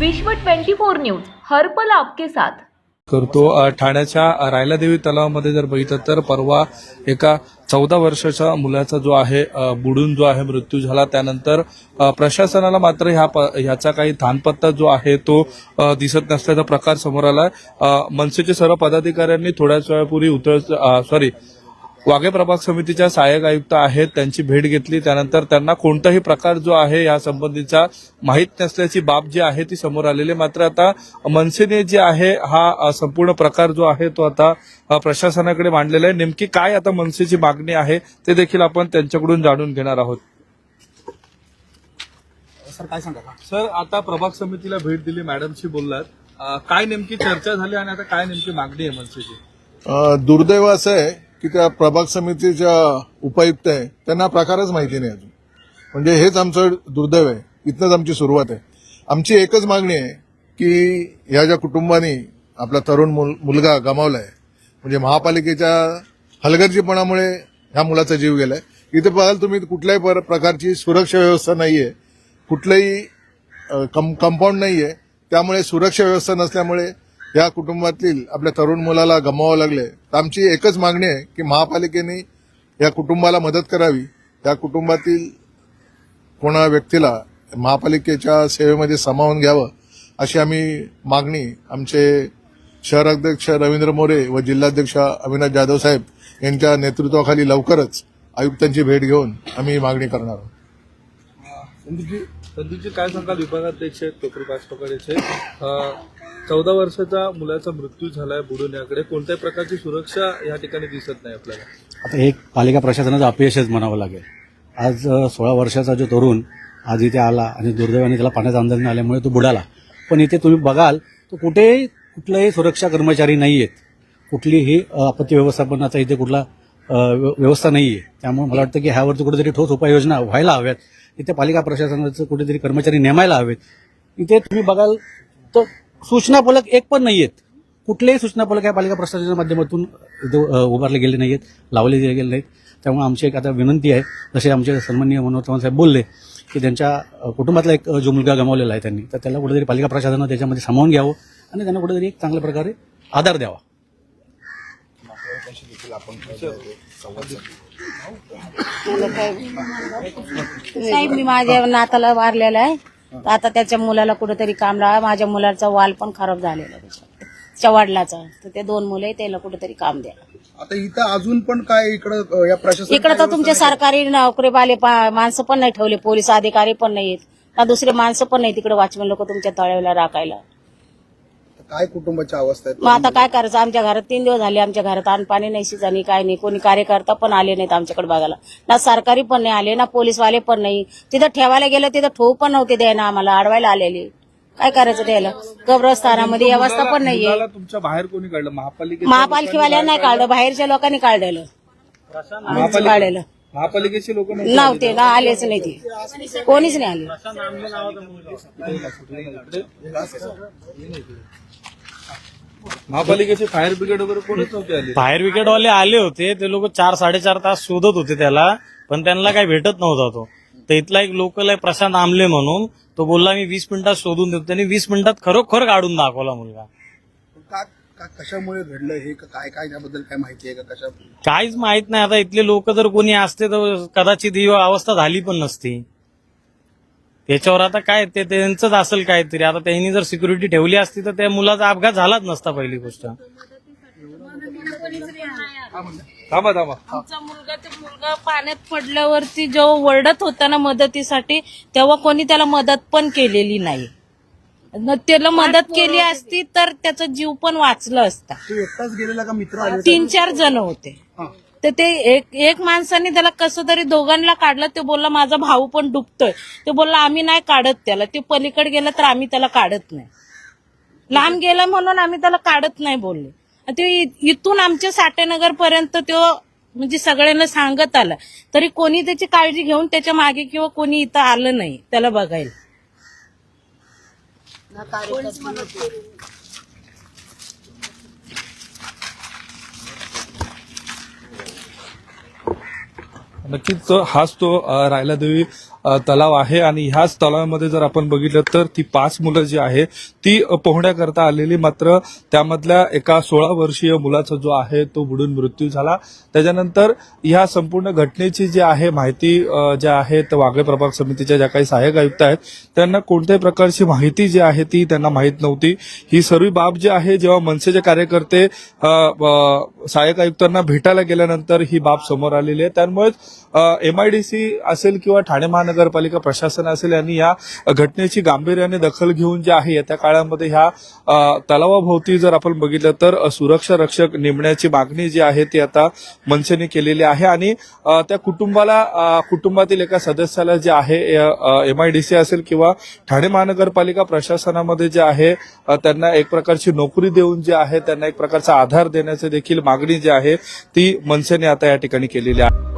विश्व 24 न्यूज हरपल आपके साथ. करतो. ठाण्याच्या रायलादेवी तलावामध्ये जर बघितलं तर परवा एका चौदा वर्षाच्या मुलाचा जो आहे बुडून जो आहे मृत्यू झाला. त्यानंतर प्रशासनाला मात्र ह्या ह्याचा काही थानपत्ता जो आहे तो दिसत नसल्याचा प्रकार समोर आलाय. मनसेचे सर्व पदाधिकाऱ्यांनी थोड्याच वेळापूर्वी उतर सॉरी वाघे प्रभाग समितीच्या सहाय्यक आयुक्त आहेत त्यांची भेट घेतली. त्यानंतर त्यांना कोणताही प्रकार जो आहे या संबंधीचा माहीत नसल्याची बाब जी आहे ती समोर आलेली. आहे. मात्र आता मनसेने जे आहे हा संपूर्ण प्रकार जो आहे तो आता प्रशासनाकडे मांडलेला आहे. नेमकी काय आता मनसेची मागणी आहे ते देखील आपण त्यांच्याकडून जाणून घेणार आहोत. सर काय सांगा सर आता प्रभाग समितीला भेट दिली मॅडमशी बोललात. काय नेमकी चर्चा झाली आणि आता काय नेमकी मागणी आहे मनसेची? दुर्दैव असं आहे की त्या प्रभाग समितीच्या उपायुक्त आहे त्यांना प्रकारच माहिती नाही अजून. म्हणजे हेच आमचं दुर्दैव आहे. इथनंच आमची सुरुवात आहे. आमची एकच मागणी आहे की ह्या ज्या कुटुंबानी आपला तरुण मुल- मुलगा आहे म्हणजे महापालिकेच्या हलगर्जीपणामुळे ह्या मुलाचा जीव गेला आहे इथे बघाल तुम्ही कुठल्याही पर- प्रकारची सुरक्षा व्यवस्था नाही आहे कुठलंही कम कंपाऊंड नाही आहे त्यामुळे सुरक्षा व्यवस्था नसल्यामुळे या कुटुंबातील आपल्या तरुण मुलाला गमावावं लागले तर आमची एकच मागणी आहे की महापालिकेने या कुटुंबाला मदत करावी. या कुटुंबातील कोणा व्यक्तीला महापालिकेच्या सेवेमध्ये सामावून घ्यावं अशी आम्ही मागणी आमचे शहराध्यक्ष रवींद्र मोरे व जिल्हाध्यक्ष अविनाश जाधव साहेब यांच्या नेतृत्वाखाली लवकरच आयुक्तांची भेट घेऊन आम्ही मागणी करणार आहोत. संदीपजी संदीपजी काय सांगाल? विभागाध्यक्ष आहेत टोकरी पाचपकडे चौदा वर्षाचा मुलाचा मृत्यू झालाय बुडून याकडे कोणत्याही प्रकारची सुरक्षा या ठिकाणी दिसत नाही आपल्याला. आता एक पालिका प्रशासनाचं अपयशच म्हणावं लागेल. आज सोळा वर्षाचा जो तरुण आज इथे आला आणि दुर्दैवाने त्याला पाण्याचा अंदाज नाही आल्यामुळे तो बुडाला. पण इथे तुम्ही बघाल तर कुठेही कुठलाही सुरक्षा कर्मचारी नाही आहेत कुठलीही आपत्ती व्यवस्थापनाचा इथे कुठला व्य- व्यवस्था नाही आहे त्यामुळे मला वाटतं की ह्यावरती कुठेतरी ठोस उपाययोजना व्हायला हव्यात. इथे पालिका प्रशासनाचं कुठेतरी कर्मचारी नेमायला हवेत. इथे तुम्ही बघाल तर सूचना फलक एक पण नाही आहेत कुठलेही सूचना फलक या पालिका प्रशासनाच्या माध्यमातून उभारले गेले नाहीत लावले गेले नाहीत. त्यामुळे आमची एक आता विनंती आहे जसे आमचे सन्माननीय मनोहर चव्हाण साहेब बोलले की त्यांच्या कुटुंबातला एक जो मुलगा गमावलेला आहे त्यांनी तर त्याला कुठेतरी पालिका प्रशासनानं त्याच्यामध्ये सामावून घ्यावं आणि त्यांना कुठेतरी एक चांगल्या प्रकारे आधार द्यावा. साहेब मी माझ्या नाताला वारलेला आहे. तर आता त्याच्या मुलाला कुठेतरी काम लावा. माझ्या मुलाचा वाल पण खराब झालेला त्याच्या वडिलाचा. तर ते दोन मुलं त्याला कुठेतरी काम द्या. आता इथं अजून पण काय इकडं या प्रशासन इकडे तर तुमचे सरकारी नोकरीवाले पा- माणसं पण नाही ठेवले पोलीस अधिकारी पण नाहीत ना दुसरे माणसं पण नाही तिकडे वॉचमॅन लोक तुमच्या तळ्याला राखायला? काय कुटुंबाची अवस्था आहे मग आता काय करायचं आमच्या घरात तीन दिवस झाले आमच्या घरात अन्न पाणी नाही शिजानी काय नाही कोणी कार्यकर्ता पण आले नाहीत आमच्याकडे बघायला ना सरकारी पण नाही आले ना पोलीसवाले पण नाही तिथं ठेवायला गेलं तिथं ठेवू पण नव्हते द्यायला आम्हाला अडवायला आलेले काय करायचं द्यायला कब्रस्तानामध्ये व्यवस्था पण नाहीये मुलाला तुमच्या बाहेर कोणी काढलं महापालिकेच्या महापालिकेवाल्या नाही काढलं बाहेरच्या लोकांनी काढलेलं काढलेलं महापालिकेचे लोक नव्हते ना आलेच नाही ते कोणीच नाही आले महापालिकेचे फायर ब्रिगेड वगैरे कोणीच नव्हते आले. फायर ब्रिगेडवाले आले होते ते लोक चार साडेचार तास शोधत होते त्याला पण त्यांना काही भेटत नव्हता तो. तर इथला एक लोकल आहे प्रशांत आमले म्हणून तो बोलला मी वीस मिनिटात शोधून देतो. त्यांनी वीस मिनिटात खरोखर काढून दाखवला मुलगा. का का- कशामुळे घडलं हे? का- काय काय त्याबद्दल काय माहिती आहे का कशा काहीच माहीत नाही. आता इथले लोक जर कोणी असते तर कदाचित ही अवस्था झाली पण नसती. त्याच्यावर आता काय ते त्यांचंच असेल काहीतरी. आता त्यांनी जर सिक्युरिटी ठेवली असती तर त्या मुलाचा अपघात झालाच नसता पहिली गोष्ट. थांबा थांबा. आमचा मुलगा ते मुलगा पाण्यात पडल्यावरती जेव्हा वरडत होता ना मदतीसाठी तेव्हा कोणी त्याला मदत पण केलेली नाही. त्याला मदत केली असती तर त्याचा जीव पण वाचला असता. तू एकटाच गेलेला का मित्र आले तीन चार जण होते. तर ते एक एक माणसाने त्याला कसं तरी दोघांना काढलं ते बोलला माझा भाऊ पण डुबतोय. ते बोलला आम्ही नाही काढत त्याला. ते पलीकडे गेलं तर आम्ही त्याला काढत नाही. लांब गेला म्हणून आम्ही त्याला काढत नाही बोलले. ते इथून आमच्या साठेनगर पर्यंत तो म्हणजे सगळ्यांना सांगत आला. तरी कोणी त्याची काळजी घेऊन त्याच्यामागे किंवा कोणी इथं आलं नाही त्याला बघायला. नक्कीच हाच तो राहिला देवी. तलाव आहे आणि ह्याच तलावामध्ये जर आपण बघितलं तर ती पाच मुलं जी आहे ती पोहण्याकरता आलेली मात्र त्यामधल्या एका सोळा वर्षीय मुलाचा जो आहे तो बुडून मृत्यू झाला. त्याच्यानंतर ह्या संपूर्ण घटनेची जी आहे माहिती ज्या आहे वागळे प्रभाग समितीच्या ज्या काही सहाय्यक आयुक्त आहेत त्यांना कोणत्याही प्रकारची माहिती जी आहे ती त्यांना माहीत नव्हती. ही सर्व बाब जी आहे जेव्हा मनसेचे कार्यकर्ते सहाय्यक आयुक्तांना भेटायला गेल्यानंतर ही बाब समोर आलेली आहे. त्यामुळेच एमआयडीसी असेल किंवा ठाणे महानगरपालिका प्रशासन असेल यांनी या घटनेची गांभीर्याने दखल घेऊन जे आहे येत्या काळामध्ये ह्या तलावाभोवती जर आपण बघितलं तर सुरक्षा रक्षक नेमण्याची मागणी जी आहे ती आता मनसेने केलेली आहे. आणि त्या कुटुंबाला कुटुंबातील एका सदस्याला जे आहे एमआयडीसी असेल किंवा ठाणे महानगरपालिका प्रशासनामध्ये जे आहे त्यांना एक प्रकारची नोकरी देऊन जे आहे त्यांना एक प्रकारचा आधार देण्याची देखील मागणी जी आहे ती मनसेने आता या ठिकाणी केलेली आहे.